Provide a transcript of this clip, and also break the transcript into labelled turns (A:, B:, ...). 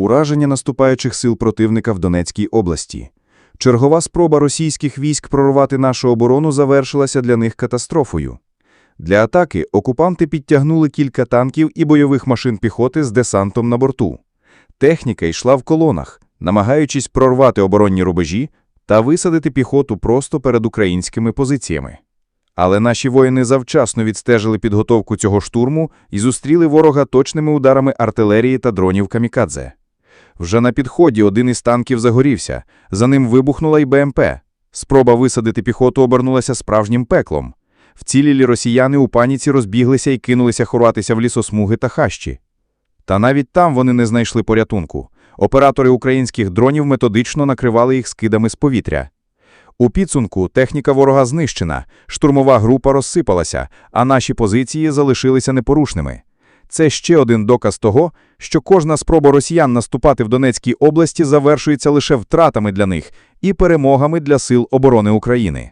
A: Ураження наступаючих сил противника в Донецькій області. Чергова спроба російських військ прорвати нашу оборону завершилася для них катастрофою. Для атаки окупанти підтягнули кілька танків і бойових машин піхоти з десантом на борту. Техніка йшла в колонах, намагаючись прорвати оборонні рубежі та висадити піхоту просто перед українськими позиціями. Але наші воїни завчасно відстежили підготовку цього штурму і зустріли ворога точними ударами артилерії та дронів камікадзе. Вже на підході один із танків загорівся, за ним вибухнула й БМП. Спроба висадити піхоту обернулася справжнім пеклом. Вцілілі росіяни у паніці розбіглися і кинулися ховатися в лісосмуги та хащі. Та навіть там вони не знайшли порятунку. Оператори українських дронів методично накривали їх скидами з повітря. У підсумку техніка ворога знищена, штурмова група розсипалася, а наші позиції залишилися непорушними. Це ще один доказ того, що кожна спроба росіян наступати в Донецькій області завершується лише втратами для них і перемогами для сил оборони України.